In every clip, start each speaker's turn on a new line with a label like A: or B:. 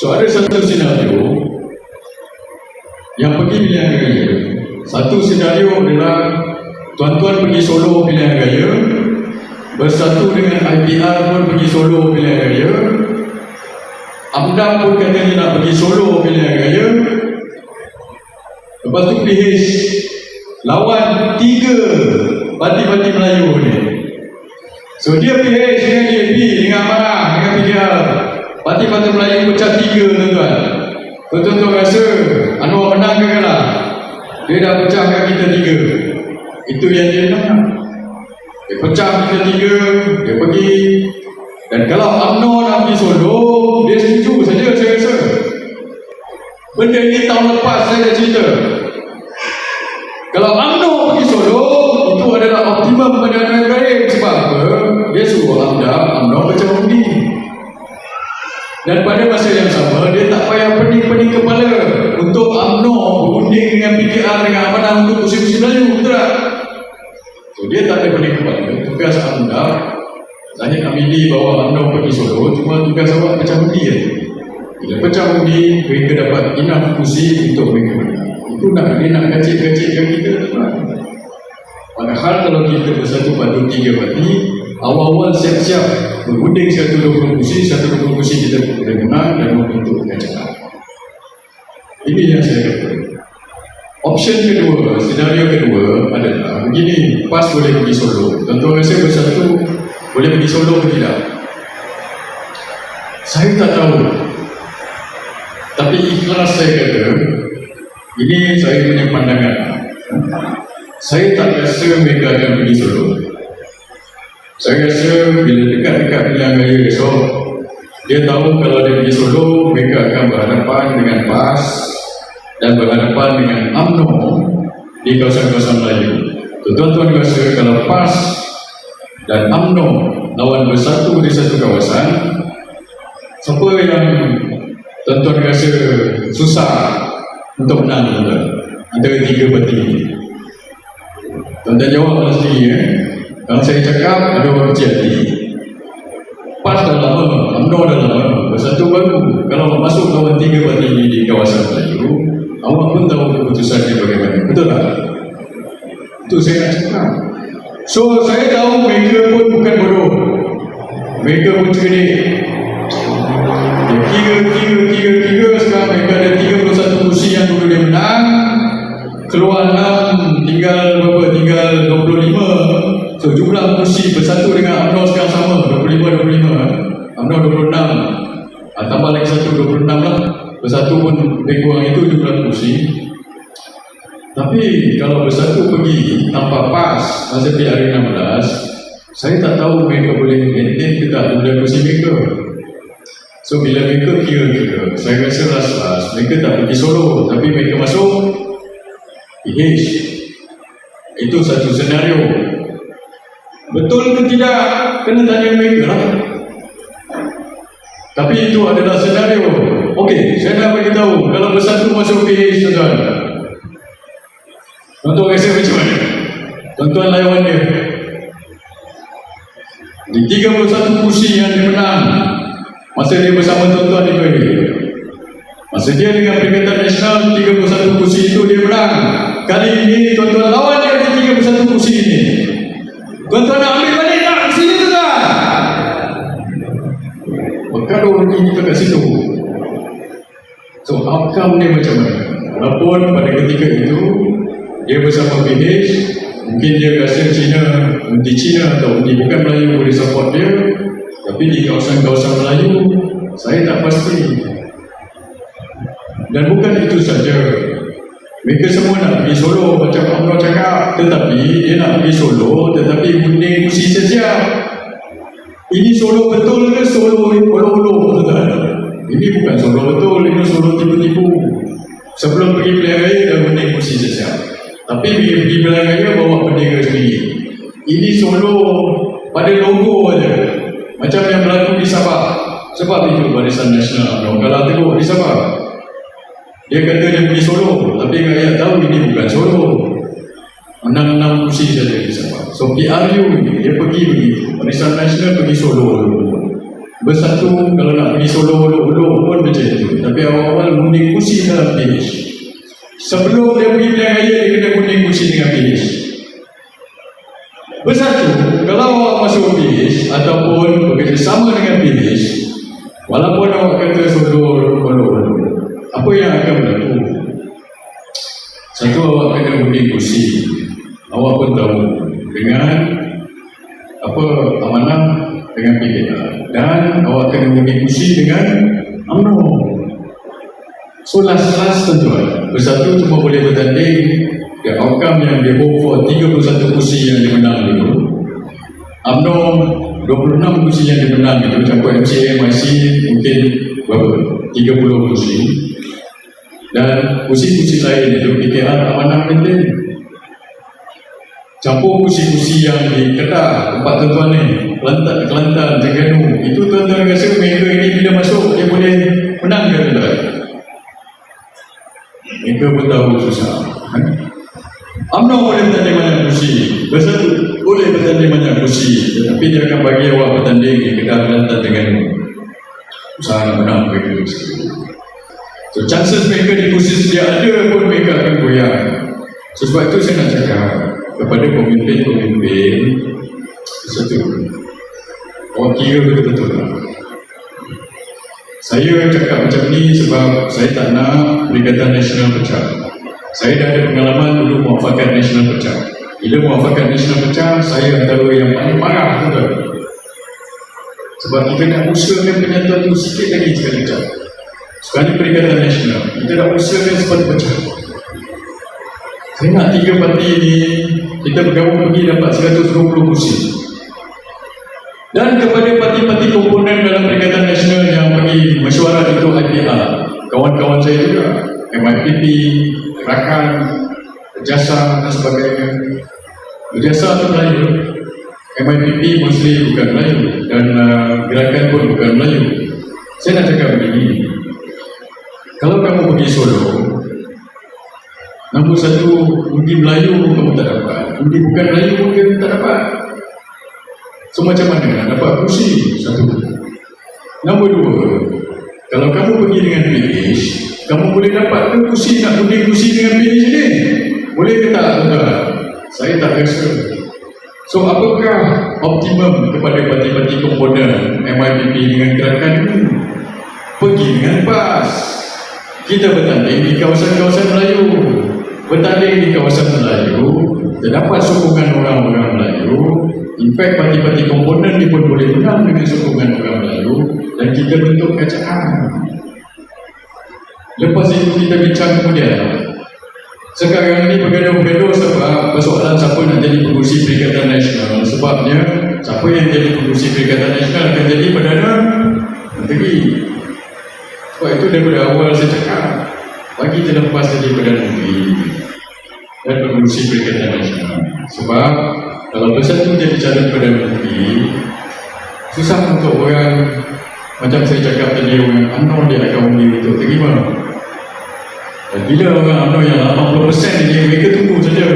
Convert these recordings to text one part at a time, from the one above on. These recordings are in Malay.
A: So ada satu senario yang pergi pilihan raya. Satu senario adalah tuan-tuan pergi Solo pilihan raya bersatu dengan IPR pun pergi Solo pilihan raya. Amdam pun katanya nak pergi Solo pilihan raya. Lepas tu PH lawan tiga parti-parti Melayu ni. So dia PH dengan DAP dengan Amanah dengan PKR. Parti-parti Melayu pecah tiga tuan-tuan. Tuan-tuan rasa Anwar menang ke kalah? Dia dah pecahkan kita tiga. Itu yang dia nak. Dia pecah kita tiga, dia pergi. Dan kalau UMNO nak pergi Solo, dia setuju saja saya rasa. Benda ni tahun lepas saya dah cerita. Kalau UMNO Dan pada masa yang sama, dia tak payah pening-pening kepala untuk UMNO berunding dengan PKR dengan Amanah untuk kursi-kursi Melayu, betul tak? So, dia tak ada pening kepala. Tugas UMNO, Zahid Amili bawa UMNO pergi Solo, cuma tugas awak pecah undi je. Bila pecah undi, mereka dapat enough kursi untuk mereka. Itu nak dia nak kacik-kacikkan kita. Padahal kalau kita bersatu padu tiga parti, awal-awal siap-siap berunding satu dua puluh kursi, satu dua puluh kursi kita boleh menang dan membentuk kerajaan. Ini yang saya kata. Option kedua, senario kedua adalah begini, PAS boleh pergi Solo. Tentu rasa bersatu boleh pergi Solo ke tidak? Saya tak tahu. Tapi ikhlas saya kata, ini saya punya pandangan. Saya tak rasa mereka akan pergi Solo. Saya rasa bila dekat-dekat pilihan raya esok, dia tahu kalau dia pergi Solo, mereka akan berhadapan dengan PAS dan berhadapan dengan UMNO di kawasan-kawasan Melayu. Tuan-tuan rasa kalau PAS dan UMNO lawan bersatu di satu kawasan, siapa yang tuan-tuan rasa susah untuk menang tuan-tuan? Tiga ini. Tuan-tuan jawab sendiri eh. Kalau saya cakap ada orang kecil hati. PAS dah lama, UMNO dah lama, bersatu baru. Kalau masuk lawan tiga parti ini di kawasan Melayu, awak pun tahu keputusan dia bagaimana. Betul tak? Itu saya nak cakap. So, saya tahu mereka pun bukan bodoh. Mereka pun cerdik. Kursi bersatu dengan UMNO sekarang sama. 25-25. UMNO 26. Ah, tambah lagi satu 26 lah. Bersatu pun lebih kurang itu jumlah kursi. Tapi kalau bersatu pergi tanpa pas masa PRI 16, saya tak tahu mereka boleh maintain ke tak jumlah kursi mereka. So bila mereka kira-kira, saya rasa last-last mereka tak pergi Solo tapi mereka masuk PH. Itu satu senario. Betul ke tidak? Kena tanya mereka lah. Tapi itu adalah senario. Okey, saya nak beritahu kalau bersatu masuk PH tuan-tuan. Tuan-tuan rasa macam mana? Tuan-tuan dia. Di 31 kursi yang dia menang masa dia bersama tuan-tuan di PH. Masa dia dengan Perikatan Nasional 31 kursi itu dia menang. Kali ini tuan-tuan lawan dia di 31 kursi ini. Tuan-tuan nak ambil balik tak? Sini tuan-tuan. Berkadau lagi kita kat situ. So outcome dia macam mana? Walaupun pada ketika itu dia bersama PH mungkin dia rasa Cina undi Cina atau undi bukan Melayu boleh support dia tapi di kawasan-kawasan Melayu saya tak pasti dan bukan itu saja mereka semua nak pergi Solo macam Allah cakap. Tetapi dia nak pergi Solo tetapi gunting kursi siap ini Solo betul ke Solo olo-olo tuan ini bukan Solo betul ini Solo tipu-tipu. Sebelum pergi pilihan raya dah gunting kursi siap tapi bila pergi pilihan raya bawa bendera sendiri. Ini Solo pada logo aja. Macam yang berlaku di Sabah. Sebab itu Barisan Nasional Kalau tengok di Sabah dia kata dia pergi Solo tapi rakyat tahu ini bukan Solo enam-enam kursi saja di Sabah so PRU ni dia pergi begitu. Barisan Nasional pergi Solo bersatu kalau nak pergi Solo uluk-uluk pun macam itu Tapi awal-awal undi kursi dalam PH. Sebelum dia pergi pilihan raya, dia kena undi kursi dengan PH. Bersatu, kalau awak masuk PH ataupun bekerjasama dengan PH, walaupun awak kata sodor, kolor, apa yang akan berlaku? Satu awak kena undi kursi. Awak pun tahu dengan apa amanah dengan PKR dan awak kena undi kursi dengan UMNO. So last last tuan bersatu cuma boleh bertanding ke outcome yang dia for 31 kursi yang dia menang itu. UMNO 26 kursi yang dia menang itu campur MCA, MIC mungkin berapa? 30 kursi. Dan kursi-kursi lain itu PKR amanah penting campur kursi-kursi yang di Kedah tempat tuan-tuan ni. Kelantan, Kelantan, Terengganu. Itu tuan-tuan rasa mereka ini bila masuk dia boleh menang ke tuan mereka pun tahu susah kan? UMNO boleh bertanding banyak kursi Bersatu boleh bertanding banyak kursi Tetapi dia akan bagi awak bertanding di Kedah, Kelantan, Terengganu usaha nak menang mereka So chances mereka di kursi sedia ada pun mereka akan goyang so, Sebab itu saya nak cakap kepada pemimpin-pemimpin satu orang kira betul-betul lah. Saya cakap macam ni sebab saya tak nak Perikatan Nasional pecah. Saya dah ada pengalaman dulu muafakat nasional pecah. Bila muafakat nasional pecah saya antara yang paling marah betul. Sebab kita nak usahakan penyatuan tu sikit lagi sekali pecah sekali Perikatan Nasional kita nak usahakan sepatu pecah. Saya nak tiga parti ni kita bergabung pergi dapat 120 kursi. Dan kepada parti-parti komponen dalam Perikatan Nasional yang pergi mesyuarat untuk IPR, kawan-kawan saya juga, MIPP, Rakan, Jasa dan sebagainya. Jasa itu Melayu, MIPP mostly bukan Melayu dan uh, gerakan pun bukan Melayu. Saya nak cakap begini, kalau kamu pergi Solo, Nombor satu, undi Melayu pun kamu tak dapat. Undi bukan Melayu pun kamu tak dapat. So macam mana nak dapat kursi? Satu. Nombor dua, kalau kamu pergi dengan PH, kamu boleh dapat ke kursi nak undi kursi dengan PH ni? Boleh ke tak? Tuan? Saya tak rasa. So apakah optimum kepada parti-parti komponen MIPP dengan gerakan ini? Pergi dengan PAS. Kita bertanding di kawasan-kawasan Melayu bertanding di kawasan Melayu terdapat sokongan orang-orang Melayu in fact parti-parti komponen ni pun boleh menang dengan sokongan orang Melayu dan kita bentuk kacaan lepas itu kita bincang kemudian sekarang ni bergaduh-gaduh sebab persoalan siapa nak jadi pengurusi Perikatan Nasional sebabnya siapa yang jadi pengurusi Perikatan Nasional akan jadi Perdana Menteri sebab itu daripada awal saya cakap bagi terlepas jadi Perdana Menteri dan pengurusi Perikatan Nasional. Sebab kalau bersatu jadi calon Perdana Menteri, susah untuk orang macam saya cakap tadi orang UMNO dia akan undi untuk terima. Dan bila orang UMNO yang 80% ini mereka tunggu saja.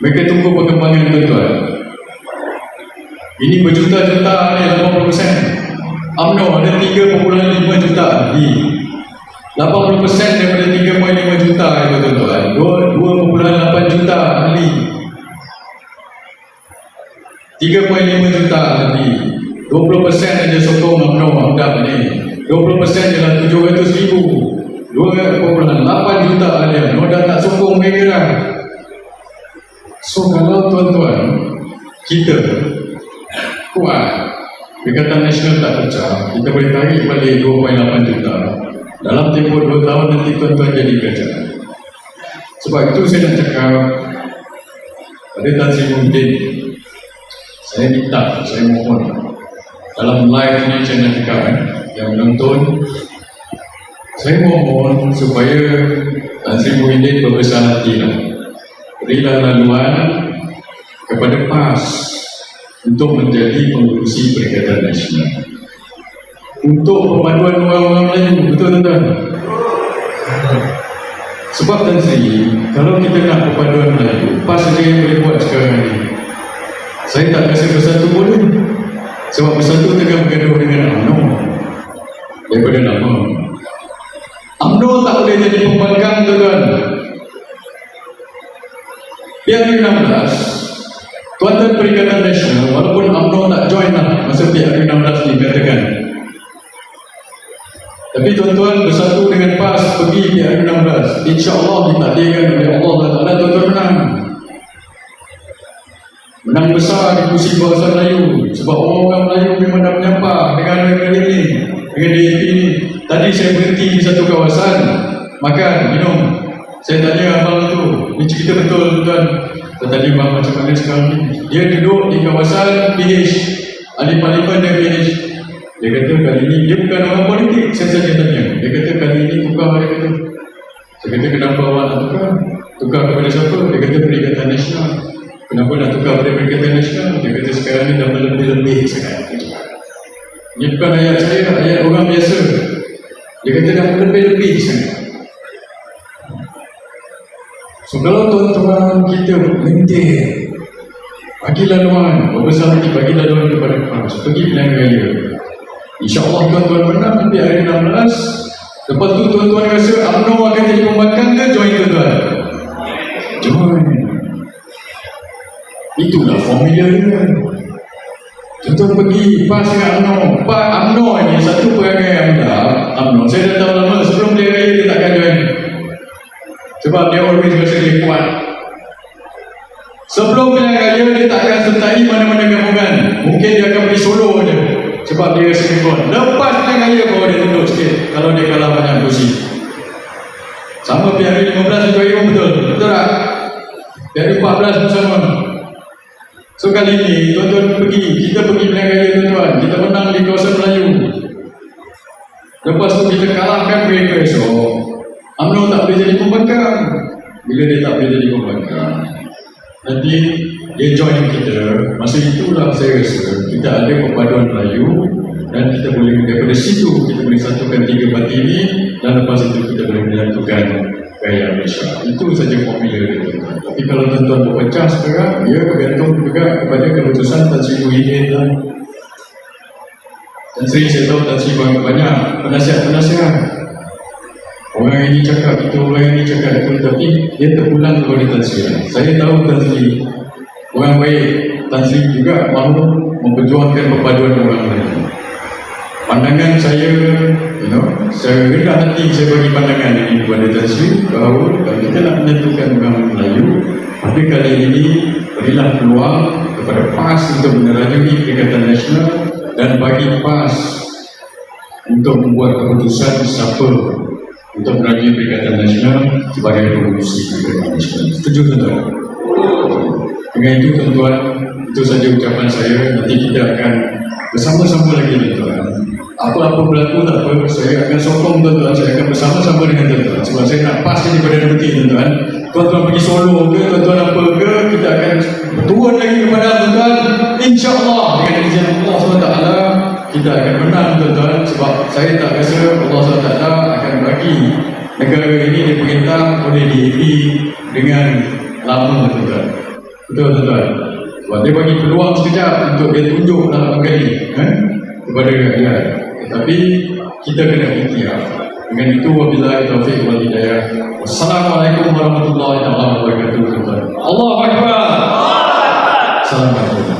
A: Mereka tunggu perkembangan tuan-tuan. Ini berjuta-juta ni 80%. UMNO ada 3.5 juta. Di. 80% daripada 3.5 juta itu tuan-tuan 2.8 juta ahli 3.5 juta ahli 20% saja sokong UMNO Amdab ni. 20% ialah 700 ribu 2.8 juta UMNO dah tak sokong mereka so kalau tuan-tuan kita kuat. Perikatan Nasional tak pecah. Kita boleh tarik balik 2.8 juta. Dalam tempoh dua tahun nanti tuan-tuan jadi kerajaan. Sebab itu saya nak cakap pada Tan Sri Muhyiddin, saya minta, saya mohon dalam live ni saya nak cakap eh, yang menonton, saya mohon supaya Tan Sri Muhyiddin berbesar hati lah. Berilah laluan kepada PAS untuk menjadi pengurusi Perikatan Nasional. Untuk perpaduan orang-orang Melayu betul tuan sebab Tan Sri kalau kita nak perpaduan Melayu pas saja yang boleh buat sekarang ni. Saya tak rasa bersatu boleh sebab bersatu tengah bergaduh dengan UMNO daripada nama UMNO tak boleh jadi pembangkang tuan-tuan. PRU16 Tuan-tuan Perikatan Nasional walaupun UMNO tak join lah masa PRU16 ni katakan. Tapi tuan-tuan bersatu dengan PAS pergi PRU16 insyaAllah ditakdirkan oleh Allah Ta'ala. Tuan-tuan menang. Menang besar di kursi bahasa Melayu sebab orang-orang Melayu memang dah menyampah dengan dengan ini dengan ni tadi saya berhenti di satu kawasan makan, minum. Saya tanya abang tu ni cerita betul tuan? Saya tanya abang macam mana sekarang ni? Dia duduk di kawasan PH ahli parlimen dan PH dia kata kali ni dia bukan orang politik saya saja tanya. Dia kata kali ni tukar dia kata. Saya kata kenapa awak nak tukar? Tukar kepada siapa? Dia kata Perikatan Nasional. Kenapa nak tukar pada Perikatan Nasional? Dia kata sekarang ni dah lebih-lebih sekarang ini bukan ayat saya ayat orang biasa dia kata dah lebih-lebih sangat So kalau tuan-tuan kita lentir bagi laluan, berbesar hati bagi laluan kepada PAS, pergi pilihan raya. InsyaAllah tuan-tuan menang nanti hari 16. Lepas tu tuan-tuan rasa UMNO akan jadi pembangkang ke join tuan-tuan? Join. Itulah formula dia. Tuan-tuan pergi PAS dengan UMNO. Pak UMNO ni satu perangai UMNO. UMNO. Saya dah tahu lama sebelum dia raya dia takkan join. Sebab dia always rasa dia kuat. Sebelum pilihan raya dia tak akan sertai mana-mana gabungan. Mungkin dia akan pergi solo je. Sebab dia rasa dia kuat. Lepas pilihan raya baru dia tunduk sikit. Kalau dia kalah banyak kursi. Sama raya 15 itu betul. Betul tak? Pilihan 14 pun sama. So kali ni tuan-tuan pergi. Kita pergi pilihan raya tuan-tuan. Kita menang di kawasan Melayu. Lepas tu kita kalahkan mereka esok. UMNO tak boleh jadi pembangkang bila dia tak boleh jadi pembangkang nanti dia join kita masa itulah saya rasa kita ada perpaduan Melayu dan kita boleh daripada situ kita boleh satukan tiga parti ini dan lepas itu kita boleh menyatukan gaya Malaysia itu saja formula dia. Tapi kalau tuan-tuan berpecah sekarang ia bergantung juga kepada keputusan Tan Sri Muhyiddin dan Tan Sri saya tahu Tan Sri banyak penasihat-penasihat Orang ini cakap itu, orang ini cakap itu Tapi dia terpulang kepada Tan Sri Saya tahu Tan Sri Orang baik. Tan Sri juga mahu memperjuangkan perpaduan orang lain. Pandangan saya you know, Rendah hati saya bagi pandangan ini kepada Tan Sri Bahawa kalau kita nak menyatukan orang Melayu Tapi kali ini berilah peluang kepada PAS untuk menerajui Perikatan Nasional Dan bagi PAS untuk membuat keputusan siapa untuk merajai Perikatan Nasional sebagai pengurusi Perikatan Nasional. Setuju tuan-tuan? Dengan itu tuan-tuan, itu saja ucapan saya. Nanti kita akan bersama-sama lagi tuan-tuan. Apa-apa berlaku tak apa, saya akan sokong tuan-tuan. Saya akan bersama-sama dengan tuan-tuan. Sebab saya nak pas jadi pada nanti tuan-tuan. Tuan-tuan pergi solo ke, tuan-tuan apa ke, kita akan turun lagi kepada tuan-tuan. InsyaAllah dengan izin Allah SWT kita akan menang tuan-tuan sebab saya tak rasa Allah SWT akan bagi negara ini diperintah oleh DAP dengan lama tuan-tuan betul tuan-tuan sebab dia bagi peluang sekejap untuk dia tunjuk dalam kali eh, kepada rakyat tapi kita kena ikhtiar dengan itu wabillahi taufiq wal hidayah. Wassalamualaikum warahmatullahi wabarakatuh tuan-tuan. Allah Akbar. Assalamualaikum